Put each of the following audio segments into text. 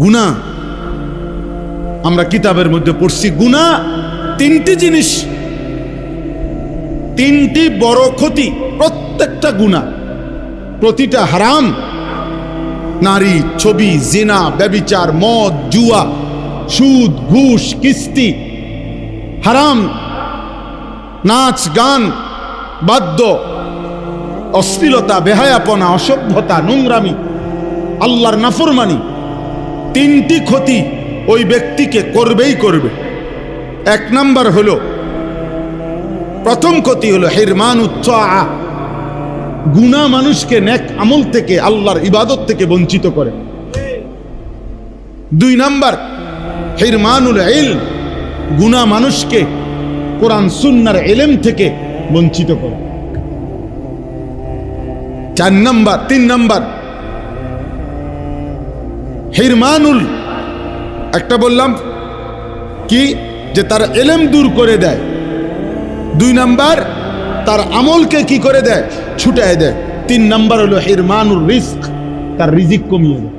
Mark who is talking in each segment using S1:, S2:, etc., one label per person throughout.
S1: গুণা। আমরা কিতাবের মধ্যে পড়ছি, গুণা তিনটি জিনিস। তিনটি বড় ক্ষতি, প্রত্যেকটা গুণা। প্রতিটা হারাম। নারী, ছবি, জেনা, ব্যবিচার, মদ, জুয়া, সুদ, ঘুষ, কিস্তি। হারাম। নাচ, গান, বাদ্য, অশ্লীলতা, বেহায়াপনা, অসভ্যতা, নোংরামি, আল্লাহর নাফরমানি। তিনটি ক্ষতি ওই ব্যক্তিকে করবেই করবে। এক নম্বর হলো, প্রথম ক্ষতি হলো হেরমান উচ্চ গুণা মানুষকে নেক আমল থেকে আল্লাহর ইবাদত থেকে বঞ্চিত করে। দুই নাম্বার, হিরমানুল এল গুণা মানুষকে কোরআন সুন্নার এলেম থেকে বঞ্চিত করে। চার নাম্বার, তিন নাম্বার হিরমানুল, একটা বললাম কি যে তার এলেম দূর করে দেয়। দুই নাম্বার, তার আমলকে কি করে দেয়? ছুটায় দেয়। তিন নাম্বার হলো হিরমানুর রিস্ক তার রিজিক কমিয়ে দেয়।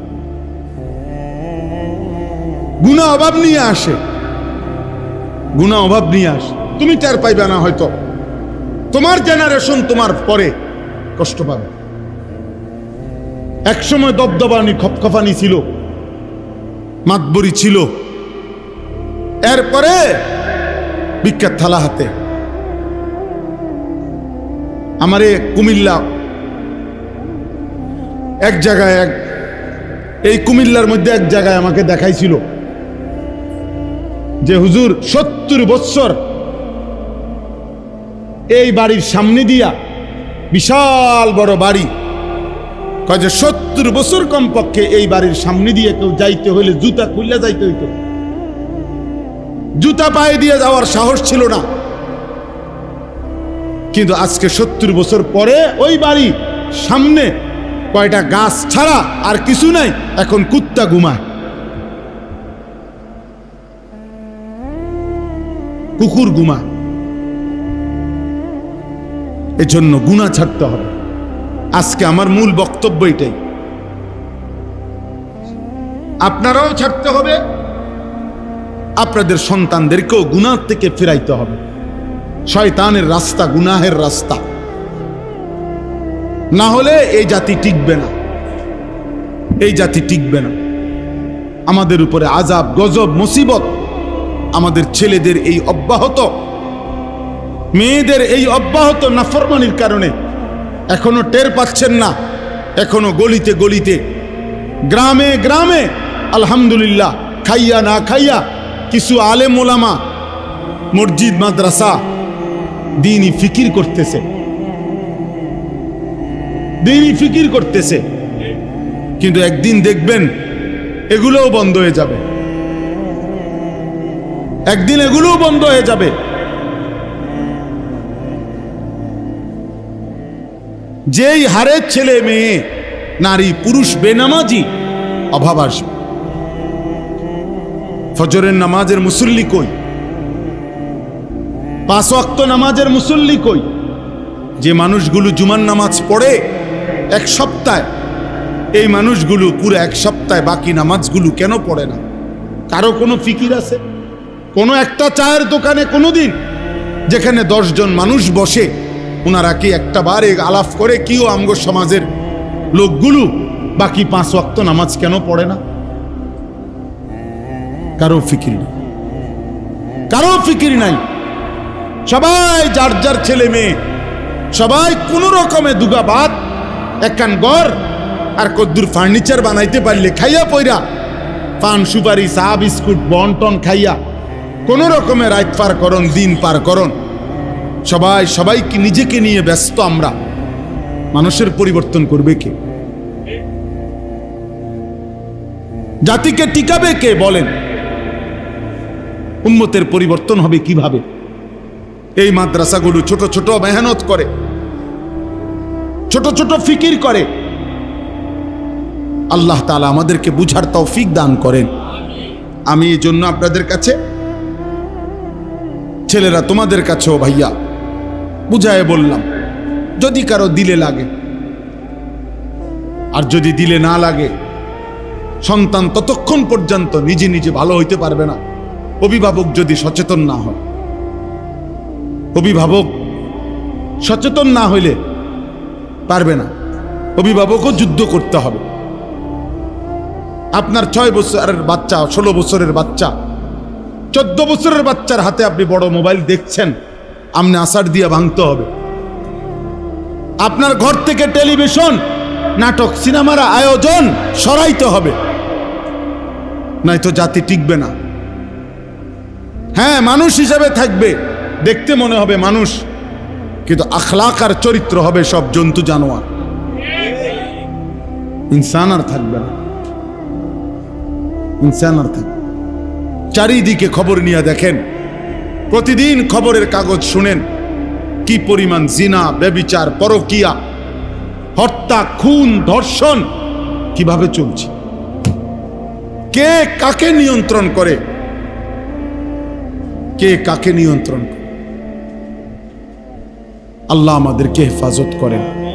S1: গুণা অভাব নিয়ে আসে। গুণা অভাব নিয়ে আসে। তুমি চার পাইবে না হয়তো। তোমার জেনারেশন তোমার পরে কষ্ট পাবে। একসময় দবদবানি খপখফানি ছিল। মাতবরি ছিল। এরপরে বিখ্যাত থালা হাতে। আমার আমারে কুমিল্লা, এক জায়গায় এক, এই কুমিল্লার মধ্যে এক জায়গায় আমাকে দেখাইছিল যে, হুজুর, সত্তর বৎসর এই বাড়ির সামনে দিয়া বিশাল বড় বাড়ি যে সত্তর বছর কমপক্ষে এই বাড়ির সামনে দিয়ে কেউ যাইতে হইলে জুতা খুললে যাইতে হইতো। জুতা পায়ে দিয়ে যাওয়ার সাহস ছিল না। কিন্তু আজকে সত্তর বছর পরে ওই বাড়ি সামনে কয়টা গাছ ছাড়া আর কিছু নাই, এখন কুত্তা ঘুমায়। কুকুর ঘুমায়। এজন্য গুণা ছাড়তে হবে। আজকে আমার মূল বক্তব্য এটাই। আপনারাও ছাড়তে হবে, আপনাদের সন্তানদেরকেও গুনার থেকে ফেরাইতে হবে। শয়তানের রাস্তা গুনাহের রাস্তা। না হলে এই জাতি টিকবে না। এই জাতি টিকবে না। আমাদের উপরে আজাব গজব, মুসিবত আমাদের ছেলেদের এই অব্যাহত, মেয়েদের এই অব্যাহত নাফরমানির কারণে এখনও টের পাচ্ছেন না। এখনও গলিতে গলিতে, গ্রামে গ্রামে, আলহামদুলিল্লাহ, খাইয়া না খাইয়া, কিছু আলেম ওলামা, মসজিদ, মাদ্রাসা, দিনই ফিকির করতেছে। দিনই ফিকির করতেছে। কিন্তু একদিন দেখবেন, এগুলোও বন্ধ হয়ে যাবে। একদিন এগুলোও বন্ধ হয়ে যাবে। যেই হারে ছেলে মেয়ে, নারী পুরুষ বেনামাজি, অভাব আসবে। ফজরের নামাজের মুসল্লি কই? পাঁচ নামাজের মুসল্লি কই? যে মানুষগুলো জুমার নামাজ পড়ে এক সপ্তাহে, এই মানুষগুলো পুরো এক সপ্তাহে বাকি নামাজগুলো কেন পড়ে না? কারও কোনো ফিকির আছে? কোনো একটা চায়ের দোকানে কোনো দিন যেখানে দশজন মানুষ বসে ওনারা কি একটা বারে আলাপ করে কিও আমগো সমাজের লোকগুলো? বাকি পাঁচ ওয়াক্ত নামাজ কেন পড়ে না? কারও ফিকির নেই। কারও ফিকির নাই। সবাই যার যার ছেলে মেয়ে, সবাই কোন রকমে দুগা ভাত একখান গড়, আর কদ্দুর ফার্নিচার বানাইতে পারলে খাইয়া পইরা, পান, সুপারি, চা, বিস্কুট, বন, টন খাইয়া কোন রকমে রাত পার করন, দিন পার করন। সবাই, সবাইকে নিজেকে নিয়ে ব্যস্ত আমরা। মানুষের পরিবর্তন করবে কে? জাতিকে টিকাবে কে বলেন? উম্মতের পরিবর্তন হবে কীভাবে? এই মাদ্রাসাগুলো ছোট ছোট মেহনত করে, ছোট ছোট ফিকির করে। আল্লাহ তালা আমাদেরকে বুঝার তৌফিক দান করেন। আমি এই জন্য আপনাদের কাছে, ছেলেরা তোমাদের কাছেও ভাইয়া বুঝায় বললাম, যদি কারও দিলে লাগে। আর যদি দিলে না লাগে, সন্তান ততক্ষণ পর্যন্ত নিজে নিজে ভালো হইতে পারবে না। অভিভাবক যদি সচেতন না হয়, অভিভাবক সচেতন না হইলে পারবে না। অভিভাবকও যুদ্ধ করতে হবে। আপনার ছয় বছরের বাচ্চা, ষোলো বছরের বাচ্চা, চোদ্দ বছরের বাচ্চার হাতে আপনি বড় মোবাইল দেখছেন আপনি আষাঢ় দিয়ে ভাঙতে হবে। আপনার ঘর থেকে টেলিভিশন, নাটক, সিনেমার আয়োজন সরাইতে হবে। নয়তো জাতি টিকবে না। হ্যাঁ মানুষ হিসেবে থাকবে। দেখতে মনে হবে মানুষ। কিন্তু আখলাক আর চরিত্র হবে সব জন্তু জানোয়ার। ইনসান আর থাকবে না। ইনসান আর থাকবে চারিদিকে খবর নিয়ে দেখেন। প্রতিদিন খবরের কাগজ শুনেন। কি পরিমাণ জিনা, ব্যবিচার, পরকিয়া, হত্যা, খুন, ধর্ষণ, কীভাবে চলছে? কে কাকে নিয়ন্ত্রণ করে? কে কাকে নিয়ন্ত্রণ করে? আল্লাহ আমাদেরকে হেফাজত করেন।